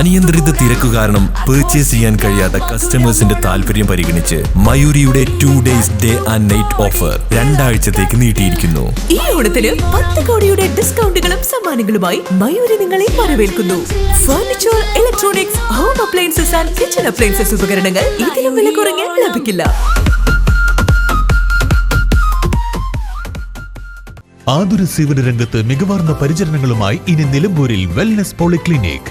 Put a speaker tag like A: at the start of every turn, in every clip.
A: അനിയന്ത്രിത തിരക്ക് കാരണം പർച്ചേസ് ചെയ്യാൻ കഴിയാത്ത കസ്റ്റമേഴ്സിന്റെ താല്പര്യം പരിഗണിച്ച് മയൂരിയുടെ two days day and night offer രണ്ടാഴ്ചത്തേക്ക് നീട്ടിയിരിക്കുന്നു.
B: ഈ ഓണത്തിന് പത്ത് കോടിയുടെ ഡിസ്കൗണ്ടുകളും സമ്മാനങ്ങളുമായി മയൂരി നിങ്ങളെ വരവേൽക്കുന്നു. Furniture electronics home appliances and kitchen appliances ഉപകരണങ്ങൾ ഇതിലും വില കുറഞ്ഞ് ലഭിക്കില്ല.
C: ആതുര സേവന രംഗത്ത് മികവാർന്ന പരിചരണങ്ങളുമായി ഇനി നിലമ്പൂരിൽ wellness polyclinic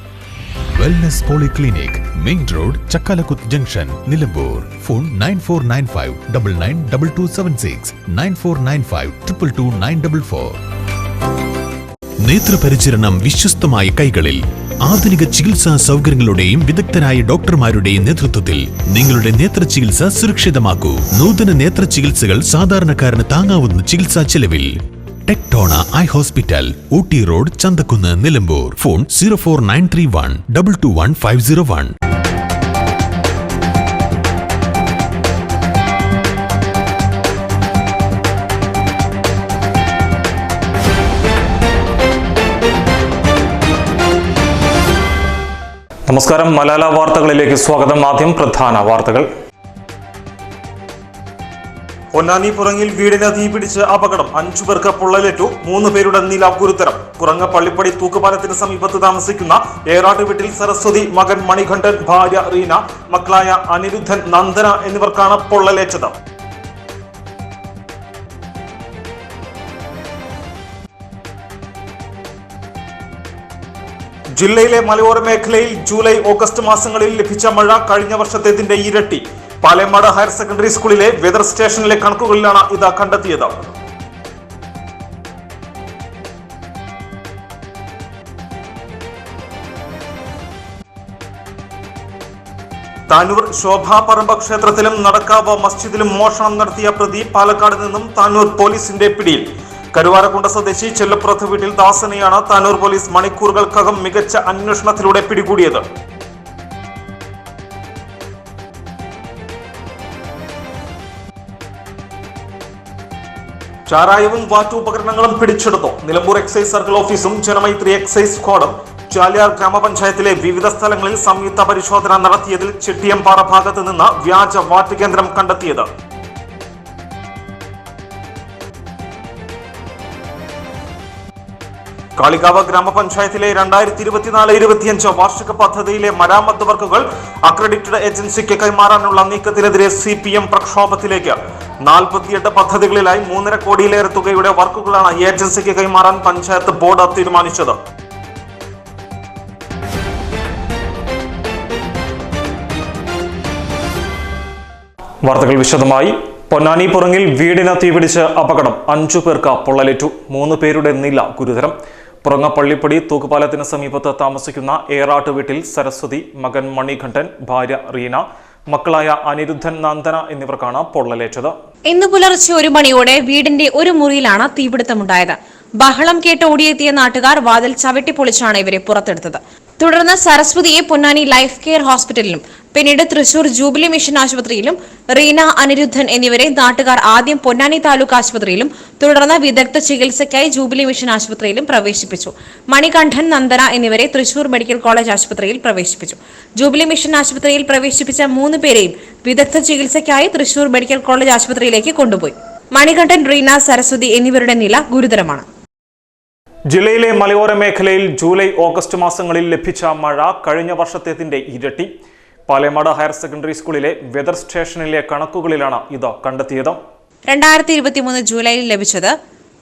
C: Wellness polyclinic main road Chakkalakkuth junction Nilambur phone nine four nine five double nine double two seven six nine four nine five triple two nine double four നേത്രപരിചരണം വിശ്വസ്തമായ കൈകളിൽ. ആധുനിക ചികിത്സാ സൗകര്യങ്ങളുടെയും വിദഗ്ധരായ ഡോക്ടർമാരുടെയും നേതൃത്വത്തിൽ നിങ്ങളുടെ നേത്ര ചികിത്സ സുരക്ഷിതമാക്കൂ. നൂതന നേത്ര ചികിത്സകൾ സാധാരണക്കാരന് താങ്ങാവുന്ന ചികിത്സാ ചെലവിൽ. Tectona eye hospital Ooty road Chanthakkunnu Nilambur. Phone zero four nine three one double two one five zero one.
D: നമസ്കാരം. മലാല വാർത്തകളിലേക്ക് സ്വാഗതം. ആദ്യം പ്രധാന വാർത്തകൾ.
E: പൊന്നാനി പുറങ്ങിൽ വീടിന് തീപിടിച്ച് അപകടം. അഞ്ചു പേർക്ക് പൊള്ളലേറ്റു. മൂന്ന് പേരുടെ നില ഗുരുതരം. കുറങ്ങ പള്ളിപ്പടി തൂക്കുപാലത്തിന് സമീപത്ത് താമസിക്കുന്ന ഏറാട്ട് വീട്ടിൽ സരസ്വതി മകൻ മണികണ്ഠൻ ഭാര്യ റീന മക്കളായ അനിരുദ്ധൻ നന്ദന എന്നിവർക്കാണ് പൊള്ളലേറ്റത്. ജില്ലയിലെ മലയോര മേഖലയിൽ ജൂലൈ ഓഗസ്റ്റ് മാസങ്ങളിൽ ലഭിച്ച മഴ കഴിഞ്ഞ വർഷത്തേതിന്റെ ഇരട്ടി. പാലേമാട് ഹയർ സെക്കൻഡറി സ്കൂളിലെ വെതർ സ്റ്റേഷനിലെ കണക്കുകളിലാണ് ഇത് കണ്ടെത്തിയത്. താനൂർ ശോഭാപറമ്പ ക്ഷേത്രത്തിലും നടക്കാവ് മസ്ജിദിലും മോഷണം നടത്തിയ പ്രതി പാലക്കാട് നിന്നും താനൂർ പോലീസിന്റെ പിടിയിൽ. കരുവാരക്കുണ്ട സ്വദേശി ചെല്ലപ്പുറത്ത് വീട്ടിൽ ദാസനെയാണ് താനൂർ പോലീസ് മണിക്കൂറുകൾക്കകം മികച്ച അന്വേഷണത്തിലൂടെ പിടികൂടിയത്. ചാരായവും വാറ്റുപകരണങ്ങളും പിടിച്ചെടുത്തു. നിലമ്പൂർ എക്സൈസ് സർക്കിൾ ഓഫീസും ജനമൈത്രി എക്സൈസ് സ്ക്വാഡും ചാലിയാർ ഗ്രാമപഞ്ചായത്തിലെ വിവിധ സ്ഥലങ്ങളിൽ സംയുക്ത പരിശോധന നടത്തിയതിൽ ചെട്ടിയമ്പാറ ഭാഗത്ത് നിന്ന് വ്യാജ വാറ്റ് കേന്ദ്രം കണ്ടെത്തിയത്. കാളികാവ് ഗ്രാമപഞ്ചായത്തിലെ രണ്ടായിരത്തി ഇരുപത്തിനാല് ഇരുപത്തിയഞ്ച് വാർഷിക പദ്ധതിയിലെ മരാമത്ത് വർക്കുകൾ അക്രഡിറ്റഡ് ഏജൻസിക്ക് കൈമാറാനുള്ള നീക്കത്തിനെതിരെ സി പി എം പ്രക്ഷോഭത്തിലേക്ക്. നാൽപ്പത്തിയെട്ട് പദ്ധതികളിലായി മൂന്നര കോടിയിലേറെ തുകയുടെ വർക്കുകളാണ് ഏജൻസിക്ക് കൈമാറാൻ പഞ്ചായത്ത് ബോർഡ് തീരുമാനിച്ചത്.
D: വാർത്തകൾ വിശദമായി. പൊന്നാനി പുറങ്ങിൽ വീടിന് തീപിടിച്ച് അപകടം. അഞ്ചു പേർക്ക് പൊള്ളലേറ്റു. മൂന്ന് പേരുടെ നില ഗുരുതരം. പുറങ്ങ പള്ളിപ്പടി തൂക്കുപാലത്തിന് സമീപത്ത് താമസിക്കുന്ന ഏറാട്ട് വീട്ടിൽ സരസ്വതി മകൻ മണികണ്ഠൻ ഭാര്യ റീന മക്കളായ അനിരുദ്ധൻ നന്ദന എന്നിവർക്കാണ് പൊള്ളലേറ്റത്.
F: ഇന്ന് പുലർച്ചെ ഒരു മണിയോടെ വീടിന്റെ ഒരു മുറിയിലാണ് തീപിടുത്തമുണ്ടായത്. ബഹളം കേട്ട് ഓടിയെത്തിയ നാട്ടുകാർ വാതിൽ ചവിട്ടി പൊളിച്ചാണ് ഇവരെ പുറത്തെടുത്തത്. തുടർന്ന് സരസ്വതിയെ പൊന്നാനി ലൈഫ് കെയർ ഹോസ്പിറ്റലിലും പിന്നീട് തൃശൂർ ജൂബിലി മിഷൻ ആശുപത്രിയിലും റീന അനിരുദ്ധൻ എന്നിവരെ നാട്ടുകാർ ആദ്യം പൊന്നാനി താലൂക്ക് ആശുപത്രിയിലും തുടർന്ന് വിദഗ്ധ ചികിത്സയ്ക്കായി ജൂബിലി മിഷൻ ആശുപത്രിയിലും പ്രവേശിപ്പിച്ചു. മണികണ്ഠൻ നന്ദന എന്നിവരെ തൃശൂർ മെഡിക്കൽ കോളേജ് ആശുപത്രിയിൽ പ്രവേശിപ്പിച്ചു. ജൂബിലി മിഷൻ ആശുപത്രിയിൽ പ്രവേശിപ്പിച്ച മൂന്ന് പേരെയും വിദഗ്ധ ചികിത്സയ്ക്കായി തൃശൂർ മെഡിക്കൽ കോളേജ് ആശുപത്രിയിലേക്ക് കൊണ്ടുപോയി. മണികണ്ഠൻ റീന സരസ്വതി എന്നിവരുടെ നില ഗുരുതരമാണ്.
D: ജില്ലയിലെ മലയോര മേഖലയിൽ ജൂലൈ ഓഗസ്റ്റ് മാസങ്ങളിൽ ലഭിച്ച മഴ കഴിഞ്ഞ വർഷത്തേതിന്റെ ഇരട്ടി. പാലേമാട് ഹയർ സെക്കൻഡറി സ്കൂളിലെ വെതർ സ്റ്റേഷനിലെ കണക്കുകളിലാണ് ഇത് കണ്ടെത്തിയത്.
F: രണ്ടായിരത്തി ഇരുപത്തിമൂന്ന് ജൂലൈയിൽ ലഭിച്ചത്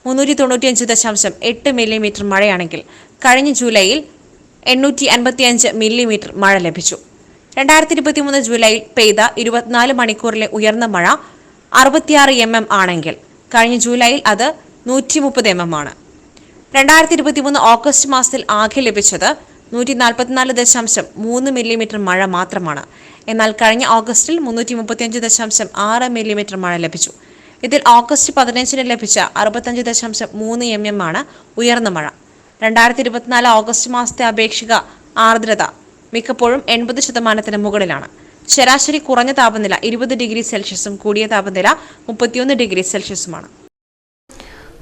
F: മുന്നൂറ്റി തൊണ്ണൂറ്റിയഞ്ച് ദശാംശം എട്ട് മില്ലിമീറ്റർ മഴയാണെങ്കിൽ കഴിഞ്ഞ ജൂലൈയിൽ എണ്ണൂറ്റി അൻപത്തിയഞ്ച് മില്ലിമീറ്റർ മഴ ലഭിച്ചു. രണ്ടായിരത്തി ഇരുപത്തിമൂന്ന് ജൂലൈയിൽ പെയ്ത ഇരുപത്തിനാല് മണിക്കൂറിലെ ഉയർന്ന മഴ അറുപത്തിയാറ് എം എം ആണെങ്കിൽ കഴിഞ്ഞ ജൂലൈയിൽ അത് നൂറ്റി മുപ്പത് എം എം ആണ്. രണ്ടായിരത്തി ഇരുപത്തിമൂന്ന് ഓഗസ്റ്റ് മാസത്തിൽ ആകെ ലഭിച്ചത് നൂറ്റി നാൽപ്പത്തിനാല് ദശാംശം മൂന്ന് മില്ലിമീറ്റർ മഴ മാത്രമാണ്. എന്നാൽ കഴിഞ്ഞ ഓഗസ്റ്റിൽ മുന്നൂറ്റി മുപ്പത്തിയഞ്ച് ദശാംശം ആറ് മില്ലിമീറ്റർ മഴ ലഭിച്ചു. ഇതിൽ ഓഗസ്റ്റ് പതിനഞ്ചിന് ലഭിച്ച അറുപത്തഞ്ച് ദശാംശം മൂന്ന് എം എം ആണ് ഉയർന്ന മഴ. രണ്ടായിരത്തി ഇരുപത്തിനാല് ഓഗസ്റ്റ് മാസത്തെ അപേക്ഷിക ആർദ്രത മിക്കപ്പോഴും എൺപത് ശതമാനത്തിന് മുകളിലാണ്. ശരാശരി കുറഞ്ഞ താപനില ഇരുപത് ഡിഗ്രി സെൽഷ്യസും കൂടിയ താപനില മുപ്പത്തിയൊന്ന് ഡിഗ്രി സെൽഷ്യസുമാണ്.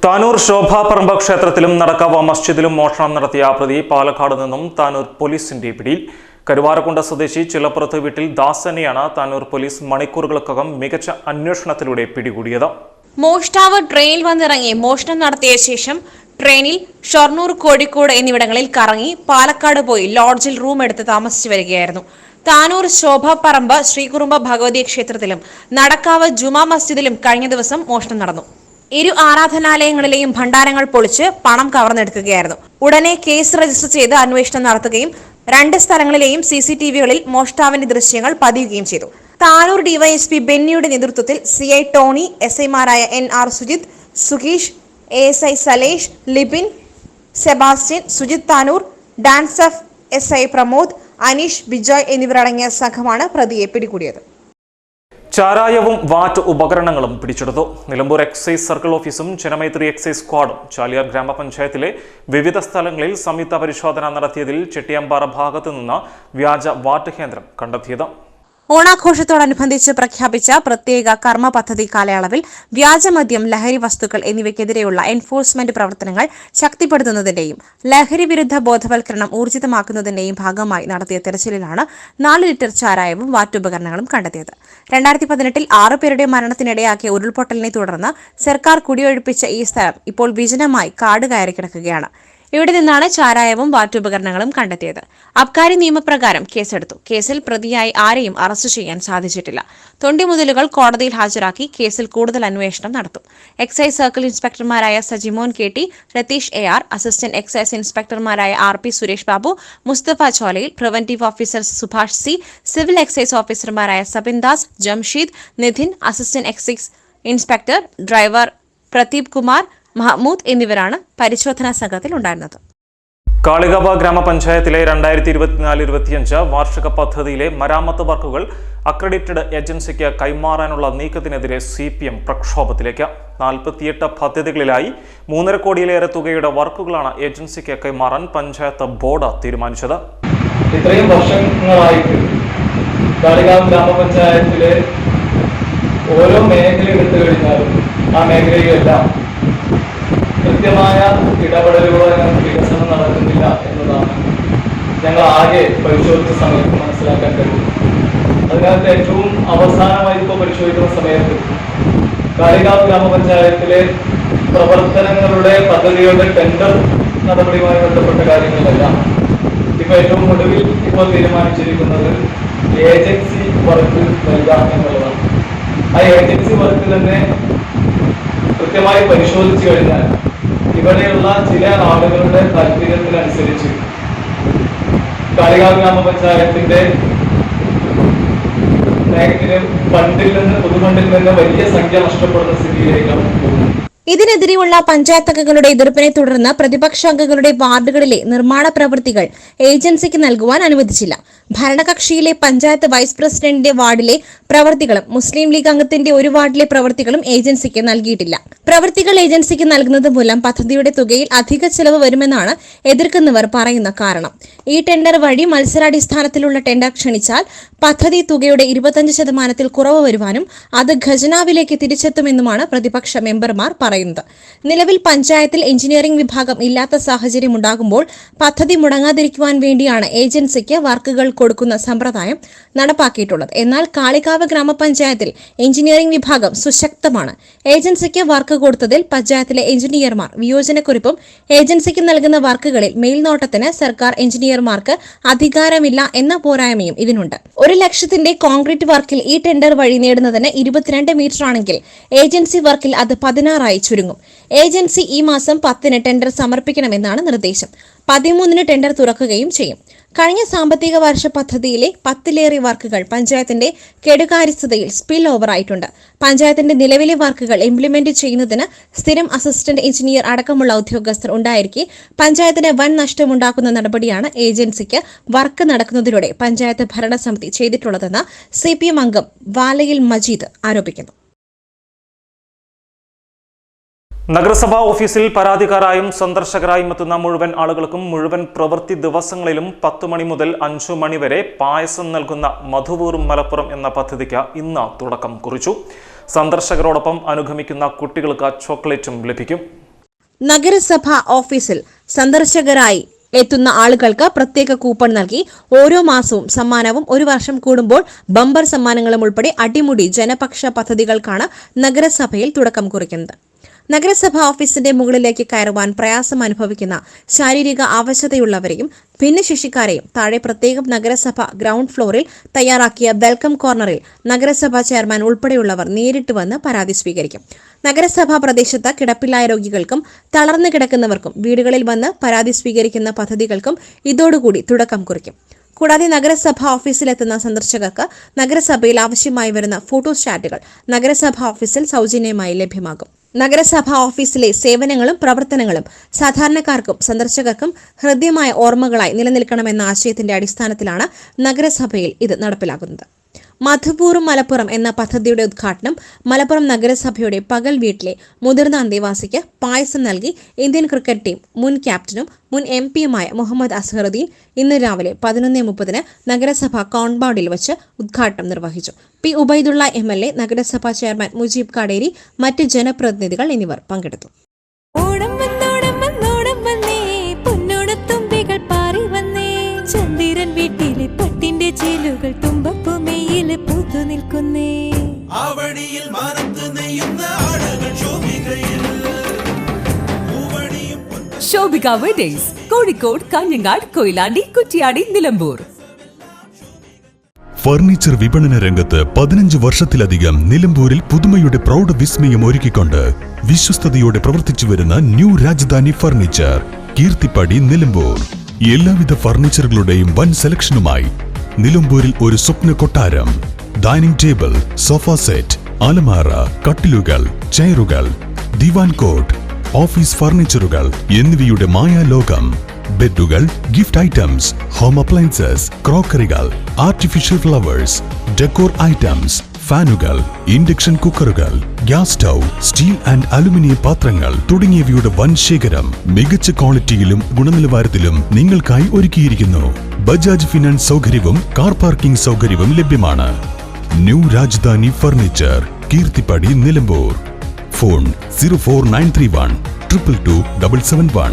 E: താനൂർ ശോഭാപറമ്പ ക്ഷേത്രത്തിലും നടക്കാവ മസ്ജിദിലും മോഷണം നടത്തിയ പ്രതി പാലക്കാട് നിന്നും താനൂർ പോലീസിന്റെ പിടിയിൽ. കരുവാരക്കുണ്ട സ്വദേശി ചിലപ്പുറത്ത് വീട്ടിൽ ദാസനെയാണ് താനൂർ പോലീസ് മണിക്കൂറുകൾക്കകം മികച്ച അന്വേഷണത്തിലൂടെ പിടികൂടിയത്.
F: മോഷ്ടാവ് ട്രെയിനിൽ വന്നിറങ്ങി മോഷണം നടത്തിയ ശേഷം ട്രെയിനിൽ ഷൊർണൂർ കോഴിക്കോട് എന്നിവിടങ്ങളിൽ കറങ്ങി പാലക്കാട് പോയി ലോഡ്ജിൽ റൂം എടുത്ത് താമസിച്ചു വരികയായിരുന്നു. താനൂർ ശോഭപ്പറമ്പ് ശ്രീകുറുമ്പ ഭഗവതി ക്ഷേത്രത്തിലും നടക്കാവ് ജുമാ മസ്ജിദിലും കഴിഞ്ഞ ദിവസം മോഷണം നടന്നു. ഇരു ആരാധനാലയങ്ങളിലെയും ഭണ്ഡാരങ്ങൾ പൊളിച്ച് പണം കവർന്നെടുക്കുകയായിരുന്നു. ഉടനെ കേസ് രജിസ്റ്റർ ചെയ്ത് അന്വേഷണം നടത്തുകയും രണ്ട് സ്ഥലങ്ങളിലെയും സി സി ടി വികളിൽ മോഷ്ടാവിന്റെ ദൃശ്യങ്ങൾ പതിയുകയും ചെയ്തു. താനൂർ ഡിവൈഎസ്പി ബെന്നിയുടെ നേതൃത്വത്തിൽ സി ഐ ടോണി എസ് ഐമാരായ N R Sujith സുഗീഷ് A S I Salesh Libin Sebastian Sujith Tanur dance F S I Pramod Aneesh Bijoy എന്നിവരടങ്ങിയ സംഘമാണ് പ്രതിയെ പിടികൂടിയത്.
E: ചാരായവും വാറ്റ് ഉപകരണങ്ങളും പിടിച്ചെടുത്തു. നിലമ്പൂർ എക്സൈസ് സർക്കിൾ ഓഫീസും ചെനമൈത്രി എക്സൈസ് സ്ക്വാഡും ചാലിയാർ ഗ്രാമപഞ്ചായത്തിലെ വിവിധ സ്ഥലങ്ങളിൽ സംയുക്ത പരിശോധന നടത്തിയതിൽ ചെട്ടിയമ്പാറ ഭാഗത്തു നിന്ന് വ്യാജ വാറ്റ് കേന്ദ്രം കണ്ടെത്തിയത്.
F: ഓണാഘോഷത്തോടനുബന്ധിച്ച് പ്രഖ്യാപിച്ച പ്രത്യേക കർമ്മ പദ്ധതി കാലയളവിൽ വ്യാജമദ്യം ലഹരി വസ്തുക്കൾ എന്നിവയ്ക്കെതിരെയുള്ള എൻഫോഴ്സ്മെന്റ് പ്രവർത്തനങ്ങൾ ശക്തിപ്പെടുത്തുന്നതിന്റെയും ലഹരി വിരുദ്ധ ബോധവൽക്കരണം ഊർജിതമാക്കുന്നതിന്റെയും ഭാഗമായി നടത്തിയ തെരച്ചിലിലാണ് നാല് ലിറ്റർ ചാരായവും വാറ്റുപകരണങ്ങളും കണ്ടെത്തിയത്. രണ്ടായിരത്തി പതിനെട്ടിൽ ആറ് പേരുടെ മരണത്തിനിടയാക്കിയ ഉരുൾപൊട്ടലിനെ തുടർന്ന് സർക്കാർ കുടിയൊഴിപ്പിച്ച ഈ സ്ഥലം ഇപ്പോൾ വിജനമായി കാട് കയറി കിടക്കുകയാണ്. ഇവിടെ നിന്നാണ് ചാരായവും വാറ്റുപകരണങ്ങളും കണ്ടെത്തിയത്. അബ്കാരി നിയമപ്രകാരം കേസെടുത്തു. കേസിൽ പ്രതിയായി ആരെയും അറസ്റ്റ് ചെയ്യാൻ സാധിച്ചിട്ടില്ല. തൊണ്ടിമുതലുകൾ കോടതിയിൽ ഹാജരാക്കി കേസിൽ കൂടുതൽ അന്വേഷണം നടത്തും. Excise circle ഇൻസ്പെക്ടർമാരായ Sajimon K T Ratheesh A R assistant excise ഇൻസ്പെക്ടർമാരായ R P Suresh Babu Musthafa Cholayil preventive officer Subhash C civil excise ഓഫീസർമാരായ Sabin Das Jamsheed Nidhin assistant excise inspector driver Pradeep Kumar Mahamood എന്നിവരാണ് പരിശോധനാ സംഘത്തിൽ ഉണ്ടായിരുന്നത്.
E: കാളികാവ ഗ്രാമപഞ്ചായത്തിലെ രണ്ടായിരത്തി ഇരുപത്തിനാല് ഇരുപത്തിയഞ്ച് വാർഷിക പദ്ധതിയിലെ മരാമത്ത് വർക്കുകൾ അക്രഡിറ്റഡ് ഏജൻസിക്ക് കൈമാറാനുള്ള നീക്കത്തിനെതിരെ സി പി എം പ്രക്ഷോഭത്തിലേക്ക്. നാൽപ്പത്തിയെട്ട് പദ്ധതികളിലായി മൂന്നര കോടിയിലേറെ തുകയുടെ വർക്കുകളാണ് ഏജൻസിക്ക് കൈമാറാൻ പഞ്ചായത്ത് ബോർഡ് തീരുമാനിച്ചത്.
G: ഇത്രയും വർഷങ്ങളായിട്ട് കാളികാവ് ഗ്രാമപഞ്ചായത്തിലെ ഓരോ മേഖല എടുത്തു കഴിഞ്ഞാലും ആ മേഖലയിലെല്ലാം കൃത്യമായ ഇടപെടലുകളോ ഞങ്ങൾക്ക് വികസനം നടക്കുന്നില്ല എന്നതാണ് ഞങ്ങൾ ആകെ പരിശോധിച്ച സമയത്ത് മനസ്സിലാക്കാൻ കഴിയും അതിനകത്ത് ഏറ്റവും അവസാനമായി ഇപ്പോൾ പരിശോധിക്കുന്ന സമയത്ത് കാളികാവ് ഗ്രാമപഞ്ചായത്തിലെ പ്രവർത്തനങ്ങളുടെ പദ്ധതികളുടെ ടെൻഡർ നടപടിയുമായി ബന്ധപ്പെട്ട കാര്യങ്ങളിലെല്ലാം ഇപ്പൊ ഏറ്റവും ഒടുവിൽ ഇപ്പോൾ തീരുമാനിച്ചിരിക്കുന്നത് ഏജൻസി വർക്ക് നൽകാം എന്നുള്ളതാണ്. ആ ഏജൻസി വർക്ക് തന്നെ കൃത്യമായി പരിശോധിച്ചു കഴിഞ്ഞാൽ ഇവിടെയുള്ള ചില ആളുകളുടെ താല്പര്യത്തിനനുസരിച്ച് കാളികാവ് ഗ്രാമപഞ്ചായത്തിന്റെ ഫണ്ടിൽ നിന്ന് പൊതുഫണ്ടിൽ നിന്ന് വലിയ സംഖ്യ നഷ്ടപ്പെടുന്ന സ്ഥിതിയിലേക്കാണ് പോകുന്നത്
F: ഇതിനെതിരെയുള്ള പഞ്ചായത്ത് അംഗങ്ങളുടെ എതിർപ്പിനെ തുടർന്ന് പ്രതിപക്ഷ അംഗങ്ങളുടെ വാർഡുകളിലെ നിർമ്മാണ പ്രവൃത്തികൾ ഏജൻസിക്ക് നൽകുവാൻ അനുവദിച്ചില്ല. ഭരണകക്ഷിയിലെ പഞ്ചായത്ത് വൈസ് പ്രസിഡന്റിന്റെ വാർഡിലെ പ്രവൃത്തികളും മുസ്ലിം ലീഗ് അംഗത്തിന്റെ ഒരു വാർഡിലെ പ്രവൃത്തികളും ഏജൻസിക്ക് നൽകിയിട്ടില്ല. പ്രവൃത്തികൾ ഏജൻസിക്ക് നൽകുന്നത് മൂലം പദ്ധതിയുടെ തുകയിൽ അധിക ചെലവ് വരുമെന്നാണ് എതിർക്കുന്നവർ പറയുന്ന കാരണം. ഈ ടെൻഡർ വഴി മത്സരാടിസ്ഥാനത്തിലുള്ള ടെൻഡർ ക്ഷണിച്ചാൽ പദ്ധതി തുകയുടെ ഇരുപത്തഞ്ച് ശതമാനത്തിൽ കുറവ് വരുവാനും അത് ഖജനാവിലേക്ക് തിരിച്ചെത്തുമെന്നുമാണ് പ്രതിപക്ഷ മെമ്പർമാർ പറയുന്നത്. പറയുന്നത്. നിലവിൽ പഞ്ചായത്തിൽ എഞ്ചിനീയറിംഗ് വിഭാഗം ഇല്ലാത്ത സാഹചര്യം ഉണ്ടാകുമ്പോൾ പദ്ധതി മുടങ്ങാതിരിക്കുവാൻ വേണ്ടിയാണ് ഏജൻസിക്ക് വർക്കുകൾ കൊടുക്കുന്ന സമ്പ്രദായം നടപ്പാക്കിയിട്ടുള്ളത്. എന്നാൽ കാളികാവ് ഗ്രാമപഞ്ചായത്തിൽ എഞ്ചിനീയറിംഗ് വിഭാഗം സുശക്തമാണ്. ഏജൻസിക്ക് വർക്ക് കൊടുത്തതിൽ പഞ്ചായത്തിലെ എഞ്ചിനീയർമാർ വിയോജനക്കുറിപ്പും ഏജൻസിക്ക് നൽകുന്ന വർക്കുകളിൽ മേൽനോട്ടത്തിന് സർക്കാർ എഞ്ചിനീയർമാർക്ക് അധികാരമില്ല എന്ന പോരായ്മയും ഇതിനുണ്ട്. ഒരു ലക്ഷത്തിന്റെ കോൺക്രീറ്റ് വർക്കിൽ ഈ ടെൻഡർ വഴി നേടുന്നതിന് ഇരുപത്തിരണ്ട് മീറ്റർ ആണെങ്കിൽ ഏജൻസി വർക്കിൽ അത് പതിനാറായി ചുരുങ്ങും. ഏജൻസി ഈ മാസം പത്തിന് ടെൻഡർ സമർപ്പിക്കണമെന്നാണ് നിർദ്ദേശം. പതിമൂന്നിന് ടെൻഡർ തുറക്കുകയും ചെയ്യും. കഴിഞ്ഞ സാമ്പത്തിക വർഷ പദ്ധതിയിലെ പത്തിലേറെ വർക്കുകൾ പഞ്ചായത്തിന്റെ കെടുകാര്യസ്ഥതയിൽ സ്പിൽ ഓവർ ആയിട്ടുണ്ട് പഞ്ചായത്തിന്റെ നിലവിലെ വർക്കുകൾ ഇംപ്ലിമെന്റ് ചെയ്യുന്നതിന് സ്ഥിരം അസിസ്റ്റന്റ് എഞ്ചിനീയർ അടക്കമുള്ള ഉദ്യോഗസ്ഥർ ഉണ്ടായിരിക്കെ പഞ്ചായത്തിന് വൻ നഷ്ടമുണ്ടാക്കുന്ന നടപടിയാണ് ഏജൻസിക്ക് വർക്ക് നടക്കുന്നതിലൂടെ പഞ്ചായത്ത് ഭരണസമിതി ചെയ്തിട്ടുള്ളതെന്ന് സി അംഗം വാലയിൽ മജീദ് ആരോപിക്കുന്നു.
E: നഗരസഭാ ഓഫീസിൽ പരാതിക്കാരായും സന്ദർശകരായും എത്തുന്ന മുഴുവൻ ആളുകൾക്കും മുഴുവൻ പ്രവൃത്തി ദിവസങ്ങളിലും പത്ത് മണി മുതൽ അഞ്ചു മണി വരെ പായസം നൽകുന്ന മധുവൂറും മലപ്പുറം എന്ന പദ്ധതിക്ക് ഇന്ന് തുടക്കം കുറിച്ചു. സന്ദർശകരോടൊപ്പം അനുഗമിക്കുന്ന കുട്ടികൾക്ക് ചോക്ലേറ്റും ലഭിക്കും.
F: നഗരസഭാ ഓഫീസിൽ സന്ദർശകരായി എത്തുന്ന ആളുകൾക്ക് പ്രത്യേക കൂപ്പൺ നൽകി ഓരോ മാസവും സമ്മാനവും ഒരു വർഷം കൂടുമ്പോൾ ബമ്പർ സമ്മാനങ്ങളും ഉൾപ്പെടെ അടിമുടി ജനപക്ഷ പദ്ധതികൾക്കാണ് നഗരസഭയിൽ തുടക്കം കുറിക്കുന്നത്. നഗരസഭ ഓഫീസിന്റെ മുകളിലേക്ക് കയറുവാൻ പ്രയാസം അനുഭവിക്കുന്ന ശാരീരിക അവശതയുള്ളവരെയും ഭിന്നശേഷിക്കാരെയും താഴെ പ്രത്യേകം നഗരസഭ ഗ്രൗണ്ട് ഫ്ലോറിൽ തയ്യാറാക്കിയ വെൽക്കം കോർണറിൽ നഗരസഭാ ചെയർമാൻ ഉൾപ്പെടെയുള്ളവർ നേരിട്ട് വന്ന് പരാതി സ്വീകരിക്കും. നഗരസഭാ പ്രദേശത്ത് കിടപ്പില്ലായ രോഗികൾക്കും തളർന്നു കിടക്കുന്നവർക്കും വീടുകളിൽ വന്ന് പരാതി സ്വീകരിക്കുന്ന പദ്ധതികൾക്കും ഇതോടുകൂടി തുടക്കം കുറിക്കും. കൂടാതെ നഗരസഭാ ഓഫീസിലെത്തുന്ന സന്ദർശകർക്ക് നഗരസഭയിൽ ആവശ്യമായി വരുന്ന ഫോട്ടോസ്റ്റാറ്റുകൾ നഗരസഭാ ഓഫീസിൽ സൗജന്യമായി ലഭ്യമാകും. നഗരസഭ ഓഫീസിലെ സേവനങ്ങളും പ്രവർത്തനങ്ങളും സാധാരണക്കാർക്കും സന്ദർശകർക്കും ഹൃദ്യമായ ഓർമ്മകളായി നിലനിൽക്കണമെന്ന ആശയത്തിന്റെ അടിസ്ഥാനത്തിലാണ് നഗരസഭയിൽ ഇത് നടപ്പിലാക്കുന്നത്. മധുപൂറും മലപ്പുറം എന്ന പദ്ധതിയുടെ ഉദ്ഘാടനം മലപ്പുറം നഗരസഭയുടെ പകൽ വീട്ടിലെ മുതിർന്ന അന്തേവാസിക്ക് പായസം നൽകി ഇന്ത്യൻ ക്രിക്കറ്റ് ടീം മുൻ ക്യാപ്റ്റനും മുൻ എം പിയുമായ മുഹമ്മദ് അസ്ഹറുദ്ദീൻ ഇന്ന് രാവിലെ പതിനൊന്ന് മുപ്പതിന് നഗരസഭ കോമ്പൗണ്ടിൽ വെച്ച് ഉദ്ഘാടനം നിർവഹിച്ചു. P Ubaidulla M L A നഗരസഭാ ചെയർമാൻ മുജീബ് കാടേരി മറ്റ് ജനപ്രതിനിധികൾ എന്നിവർ പങ്കെടുത്തു.
B: ഓണം വീട്ടിലെ പട്ടിന്റെ ചേലുകൾ ശോഭിക വെഡേഴ്സ് കോഴിക്കോട് കാഞ്ഞങ്ങാട് കൊയിലാണ്ടി കുറ്റിയാടി നിലമ്പൂർ.
C: ഫർണിച്ചർ വിപണന രംഗത്ത് പതിനഞ്ച് വർഷത്തിലധികം നിലമ്പൂരിൽ പുതുമയുടെ പ്രൗഢ വിസ്മയം ഒരുക്കിക്കൊണ്ട് വിശ്വസ്തയോടെ പ്രവർത്തിച്ചു വരുന്ന ന്യൂ രാജധാനി ഫർണിച്ചർ കീർത്തിപ്പടി നിലമ്പൂർ. എല്ലാവിധ ഫർണിച്ചറുകളുടെയും വൻ സെലക്ഷനുമായി നിലമ്പൂരിൽ ഒരു സ്വപ്ന കൊട്ടാരം ഡൈനിങ് ടേബിൾ സോഫ സെറ്റ് അലമാറ കട്ടിലുകൾ ചെയറുകൾ ദിവാൻ കോട്ട് ഓഫീസ് ഫർണിച്ചറുകൾ എന്നിവയുടെ മായാലോകം. ബെഡുകൾ ഗിഫ്റ്റ് ഐറ്റംസ് ഹോം അപ്ലയൻസസ് ക്രോക്കറികൾ ആർട്ടിഫിഷ്യൽ ഫ്ലവേഴ്സ് ഡെക്കോർ ഐറ്റംസ് ഫാനുകൾ induction കുക്കറുകൾ gas stove steel and aluminium പാത്രങ്ങൾ തുടങ്ങിയവയുടെ വൻ ശേഖരം മികച്ച ക്വാളിറ്റിയിലും ഗുണനിലവാരത്തിലും നിങ്ങൾക്കായി ഒരുക്കിയിരിക്കുന്നു. ബജാജ് ഫിനാൻസ് സൗകര്യവും കാർ പാർക്കിംഗ് സൗകര്യവും ലഭ്യമാണ്. New Rajadhani furniture Keerthippadi Nilambur. Phone zero four nine three one triple two double seven one.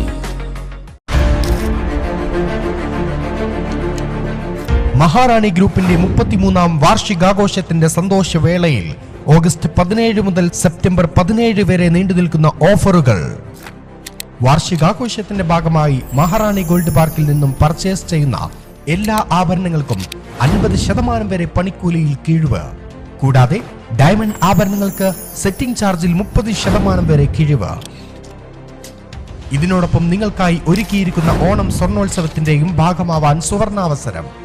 H: Maharani ഗ്രൂപ്പിന്റെ മുപ്പത്തിമൂന്നാം വാർഷികാഘോഷത്തിന്റെ സന്തോഷവേളയിൽ ഓഗസ്റ്റ് പതിനേഴ് മുതൽ സെപ്റ്റംബർ പതിനേഴ് വരെ നീണ്ടു നിൽക്കുന്ന ഓഫറുകൾ. വാർഷികാഘോഷത്തിന്റെ ഭാഗമായി മഹാറാണി ഗോൾഡ് പാർക്കിൽ നിന്നും പർച്ചേസ് ചെയ്യുന്ന എല്ലാ ആഭരണങ്ങൾക്കും അൻപത് ശതമാനം വരെ പണിക്കൂലിയിൽ കിഴിവ്. കൂടാതെ ഡയമണ്ട് ആഭരണങ്ങൾക്ക് സെറ്റിംഗ് ചാർജിൽ മുപ്പത് ശതമാനം വരെ കിഴിവ്. ഇതിനോടൊപ്പം നിങ്ങൾക്കായി ഒരുക്കിയിരിക്കുന്ന ഓണം സ്വർണോത്സവത്തിന്റെയും ഭാഗമാവാൻ സുവർണാവസരം.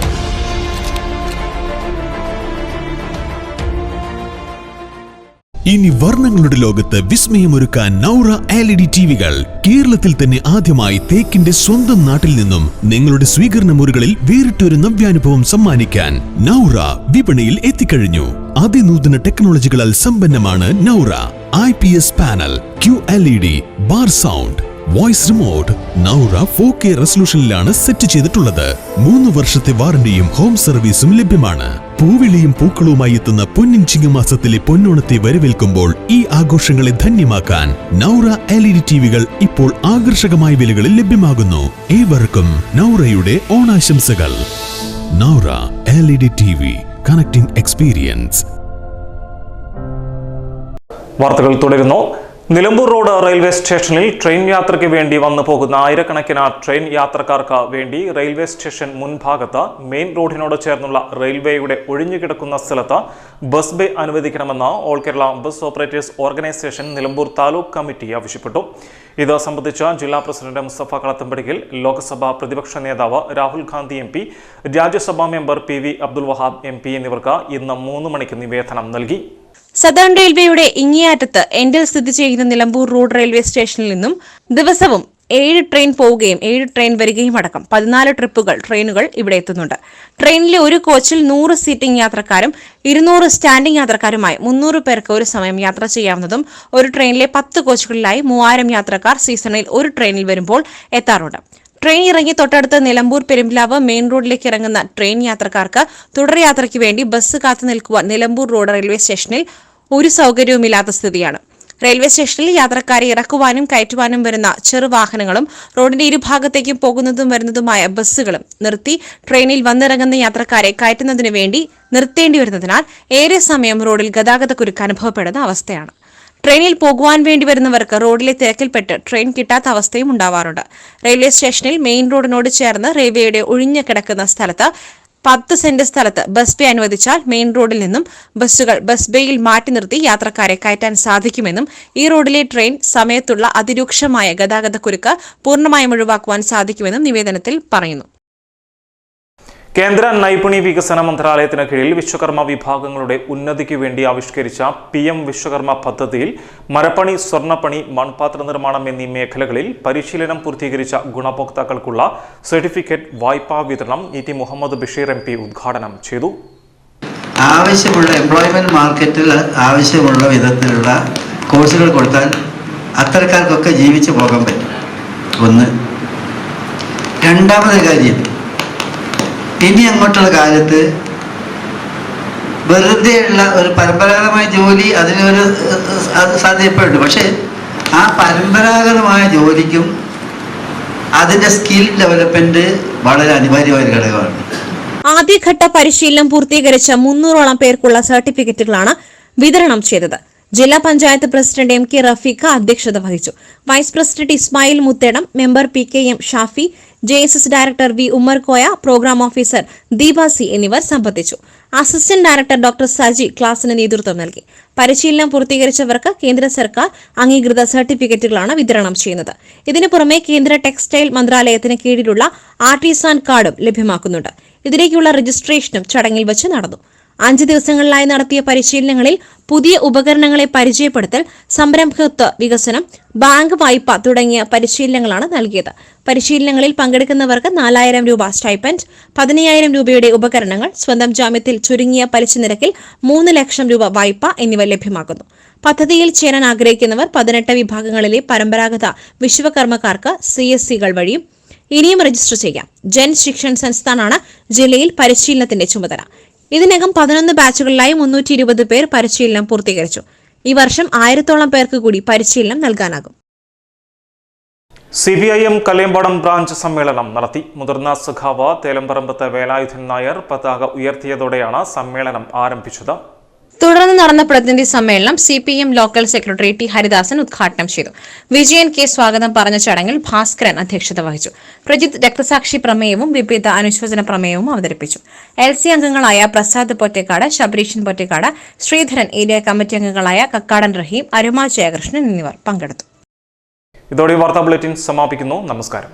C: ഇനി വർണങ്ങളുടെ ലോകത്ത് വിസ്മയമൊരുക്കാൻ നൗറ എൽ ഇ ഡി ടിവികൾ കേരളത്തിൽ തന്നെ ആദ്യമായി തേക്കിന്റെ സ്വന്തം നാട്ടിൽ നിന്നും നിങ്ങളുടെ സ്വീകരണ മുറികളിൽ വേറിട്ടൊരു നവ്യാനുഭവം സമ്മാനിക്കാൻ നൗറ വിപണിയിൽ എത്തിക്കഴിഞ്ഞു. അതിനൂതന ടെക്നോളജികളാൽ സമ്പന്നമാണ് Naura. I P S panel Q L E D bar sound voice remote Naura four K റെസൊല്യൂഷനിലാണ് set ചെയ്തിട്ടുള്ളത്. മൂന്ന് വർഷത്തെ വാറന്റിയും ഹോം സർവീസും ലഭ്യമാണ്. പൂവിളിയും പൂക്കളുമായി എത്തുന്ന പൊന്നിൻ ചിങ്ങമാസത്തിലെ പൊന്നോണത്തെ വരവേൽക്കുമ്പോൾ ഈ ആഘോഷങ്ങളെ ധന്യമാക്കാൻ നൗറ എൽ ഇ ഡി ടിവികൾ ഇപ്പോൾ ആകർഷകമായ വിലകളിൽ ലഭ്യമാകുന്നു. ഏവർക്കും നൗറയുടെ ഓണാശംസകൾ. Naura L E D T V connecting experience.
E: വാർത്തകൾ തുടരുന്നു. നിലമ്പൂർ റോഡ് റെയിൽവേ സ്റ്റേഷനിൽ ട്രെയിൻ യാത്രയ്ക്ക് വേണ്ടി വന്നു പോകുന്ന ആയിരക്കണക്കിന് ട്രെയിൻ യാത്രക്കാർക്ക് വേണ്ടി റെയിൽവേ സ്റ്റേഷൻ മുൻഭാഗത്ത് മെയിൻ റോഡിനോട് ചേർന്നുള്ള റെയിൽവേയുടെ ഒഴിഞ്ഞുകിടക്കുന്ന സ്ഥലത്ത് ബസ് ബേ അനുവദിക്കണമെന്ന് all Kerala bus operators organisation Nilambur taluk committee ആവശ്യപ്പെട്ടു. ഇത് സംബന്ധിച്ച് ജില്ലാ പ്രസിഡന്റ് മുസ്തഫ കളത്തമ്പടിക്കൽ ലോക്സഭാ പ്രതിപക്ഷ നേതാവ് Rahul Gandhi M Rajya Sabha member P Abdul Wahab M എന്നിവർക്ക് ഇന്ന് മൂന്ന് മണിക്ക് നിവേദനം നൽകി.
F: സദേൺ റെയിൽവേയുടെ ഇങ്ങിയാറ്റത്ത് എൻഡിൽ സ്ഥിതി ചെയ്യുന്ന നിലമ്പൂർ റോഡ് റെയിൽവേ സ്റ്റേഷനിൽ നിന്നും ദിവസവും ഏഴ് ട്രെയിൻ പോവുകയും ഏഴ് ട്രെയിൻ വരികയും അടക്കം പതിനാല് ട്രിപ്പുകൾ ട്രെയിനുകൾ ഇവിടെ എത്തുന്നുണ്ട്. ട്രെയിനിലെ ഒരു കോച്ചിൽ നൂറ് സീറ്റിംഗ് യാത്രക്കാരും ഇരുന്നൂറ് സ്റ്റാൻഡിംഗ് യാത്രക്കാരുമായി മുന്നൂറ് പേർക്ക് ഒരു സമയം യാത്ര ചെയ്യാവുന്നതും ഒരു ട്രെയിനിലെ പത്ത് കോച്ചുകളിലായി മൂവായിരം യാത്രക്കാർ സീസണിൽ ഒരു ട്രെയിനിൽ വരുമ്പോൾ എത്താറുണ്ട്. ട്രെയിൻ ഇറങ്ങി തൊട്ടടുത്ത് നിലമ്പൂർ പെരുമ്പിലാവ് മെയിൻ റോഡിലേക്ക് ഇറങ്ങുന്ന ട്രെയിൻ യാത്രക്കാർക്ക് തുടർയാത്രയ്ക്ക് വേണ്ടി ബസ് കാത്തു നിൽക്കുവാൻ നിലമ്പൂർ റോഡ് റെയിൽവേ സ്റ്റേഷനിൽ ഒരു സൗകര്യവുമില്ലാത്ത സ്ഥിതിയാണ്. റെയിൽവേ സ്റ്റേഷനിൽ യാത്രക്കാരെ ഇറക്കുവാനും കയറ്റുവാനും വരുന്ന ചെറുവാഹനങ്ങളും റോഡിന്റെ ഇരുഭാഗത്തേക്കും പോകുന്നതും വരുന്നതുമായ ബസ്സുകളും നിർത്തി ട്രെയിനിൽ വന്നിറങ്ങുന്ന യാത്രക്കാരെ കയറ്റുന്നതിനു വേണ്ടി നിർത്തേണ്ടി വരുന്നതിനാൽ ഏറെ സമയം റോഡിൽ ഗതാഗതക്കുരുക്ക് അനുഭവപ്പെടുന്ന അവസ്ഥയാണ്. ട്രെയിനിൽ പോകുവാൻ വേണ്ടി വരുന്നവർക്ക് റോഡിലെ തിരക്കിൽപ്പെട്ട് ട്രെയിൻ കിട്ടാത്ത അവസ്ഥയും ഉണ്ടാവാറുണ്ട്. റെയിൽവേ സ്റ്റേഷനിൽ മെയിൻ റോഡിനോട് ചേർന്ന് റെയിൽവേയുടെ ഒഴിഞ്ഞു കിടക്കുന്ന സ്ഥലത്ത് പത്ത് സെന്റ് സ്ഥലത്ത് ബസ് ബേ അനുവദിച്ചാൽ മെയിൻ റോഡിൽ നിന്നും ബസ്സുകൾ ബസ് ബേയിൽ മാറ്റി നിർത്തി യാത്രക്കാരെ കയറ്റാൻ സാധിക്കുമെന്നും ഈ റോഡിലെ ട്രെയിൻ സമയത്തുള്ള അതിരൂക്ഷമായ ഗതാഗതക്കുരുക്ക് പൂർണമായും ഒഴിവാക്കുവാൻ സാധിക്കുമെന്നും നിവേദനത്തിൽ പറയുന്നു.
E: കേന്ദ്ര നൈപുണി വികസന മന്ത്രാലയത്തിന് കീഴിൽ വിശ്വകർമ്മ വിഭാഗങ്ങളുടെ ഉന്നതിക്ക് വേണ്ടി ആവിഷ്കരിച്ച പി എം വിശ്വകർമ്മ പദ്ധതിയിൽ മരപ്പണി സ്വർണപ്പണി മൺപാത്ര നിർമ്മാണം എന്നീ മേഖലകളിൽ പരിശീലനം പൂർത്തീകരിച്ച ഗുണഭോക്താക്കൾക്കുള്ള സർട്ടിഫിക്കറ്റ് വായ്പാ വിതരണം E T Muhammad Basheer M P ഉദ്ഘാടനം ചെയ്തു.
I: ആവശ്യമുള്ള എംപ്ലോയ്മെന്റ് മാർക്കറ്റിൽ ആവശ്യമുള്ള വിധത്തിലുള്ള കോഴ്സുകൾ കൊടുത്താൽ അത്തരക്കാർക്കൊക്കെ ജീവിച്ചു പോകാൻ പറ്റും. ഒന്ന്. രണ്ടാമത്തെ കാര്യം ഇനി അങ്ങോട്ടുള്ള കാലത്ത് വെറുതെയുള്ള ഒരു പരമ്പരാഗതമായ ജോലി അതിനൊരു സാധ്യതയുണ്ട്. പക്ഷേ ആ പരമ്പരാഗതമായ ജോലിക്കും അതിന്റെ സ്കിൽ ഡെവലപ്മെന്റ് വളരെ അനിവാര്യമായ ഒരു ഘടകമാണ്.
F: ആദ്യഘട്ട പരിശീലനം പൂർത്തീകരിച്ച മുന്നൂറോളം പേർക്കുള്ള സർട്ടിഫിക്കറ്റുകളാണ് വിതരണം ചെയ്തത്. ജില്ലാ panchayat president M K Rafeeqa അധ്യക്ഷത വഹിച്ചു. Vice president Ismail Muthedam member P K M Shafi J S S director V Ummerkoya program officer Deepa C എന്നിവർ സംബന്ധിച്ചു. അസിസ്റ്റന്റ് ഡയറക്ടർ ഡോക്ടർ സജി ക്ലാസിന് നേതൃത്വം നൽകി. പരിശീലനം പൂർത്തീകരിച്ചവർക്ക് കേന്ദ്ര സർക്കാർ അംഗീകൃത സർട്ടിഫിക്കറ്റുകളാണ് വിതരണം ചെയ്യുന്നത്. ഇതിനു പുറമെ കേന്ദ്ര ടെക്സ്റ്റൈൽ മന്ത്രാലയത്തിന് കീഴിലുള്ള ആർട്ടിസാൻ കാർഡും ലഭ്യമാക്കുന്നുണ്ട്. ഇതിലേക്കുള്ള രജിസ്ട്രേഷനും ചടങ്ങിൽ വച്ച് നടന്നു. അഞ്ച് ദിവസങ്ങളിലായി നടത്തിയ പരിശീലനങ്ങളിൽ പുതിയ ഉപകരണങ്ങളെ പരിചയപ്പെടുത്തൽ സംരംഭകത്വ വികസനം ബാങ്ക് വായ്പ തുടങ്ങിയ പരിശീലനങ്ങളാണ് നൽകിയത്. പരിശീലനങ്ങളിൽ പങ്കെടുക്കുന്നവർക്ക് നാലായിരം രൂപ സ്റ്റൈപ്പൻഡ് പതിനയ്യായിരം രൂപയുടെ ഉപകരണങ്ങൾ സ്വന്തം ജാമ്യത്തിൽ ചുരുങ്ങിയ പലിശ നിരക്കിൽ മൂന്ന് ലക്ഷം രൂപ വായ്പ എന്നിവ ലഭ്യമാക്കുന്നു. പദ്ധതിയിൽ ചേരാൻ ആഗ്രഹിക്കുന്നവർ പതിനെട്ട് വിഭാഗങ്ങളിലെ പരമ്പരാഗത വിശ്വകർമ്മക്കാർക്ക് സി എസ് സികൾ വഴിയും ഇനിയും രജിസ്റ്റർ ചെയ്യാം. ജൻ ശിക്ഷൺ സംസ്ഥാനാണ് ജില്ലയിൽ പരിശീലനത്തിന്റെ ചുമതല. ഇതിനകം പതിനൊന്ന് ബാച്ചുകളിലായി മുന്നൂറ്റി ഇരുപത് പേർ പരിശീലനം പൂർത്തീകരിച്ചു. ഈ വർഷം ആയിരത്തോളം പേർക്ക് കൂടി പരിശീലനം നൽകാനാകും.
E: C B I M Kalayampadam branch സമ്മേളനം നടത്തി. മുതിർന്ന സുഖാവ തേലമ്പറമ്പത്ത് വേലായുധൻ നായർ പതാക ഉയർത്തിയതോടെയാണ് സമ്മേളനം ആരംഭിച്ചത്.
F: തുടർന്ന് നടന്ന പ്രതിനിധി സമ്മേളനം C P M local secretary T Haridasan ഉദ്ഘാടനം ചെയ്തു. വിജയൻ കെ. സ്വാഗതം പറഞ്ഞ ചടങ്ങിൽ ഭാസ്കരൻ അധ്യക്ഷത വഹിച്ചു. പ്രജിത് രക്തസാക്ഷി പ്രമേയവും വിപരീത അനുശോചന പ്രമേയവും അവതരിപ്പിച്ചു. എൽ സി അംഗങ്ങളായ പ്രസാദ് പൊറ്റേക്കാട് ശബരീഷൻ പൊറ്റേക്കാട് ശ്രീധരൻ ഏരിയ കമ്മിറ്റി അംഗങ്ങളായ കക്കാടൻ റഹീം അരുമ ജയകൃഷ്ണൻ എന്നിവർ പങ്കെടുത്തു.
E: ഇതോടെ വാർത്താ ബുള്ളറ്റിൻ സമാപിക്കുന്നു. നമസ്കാരം.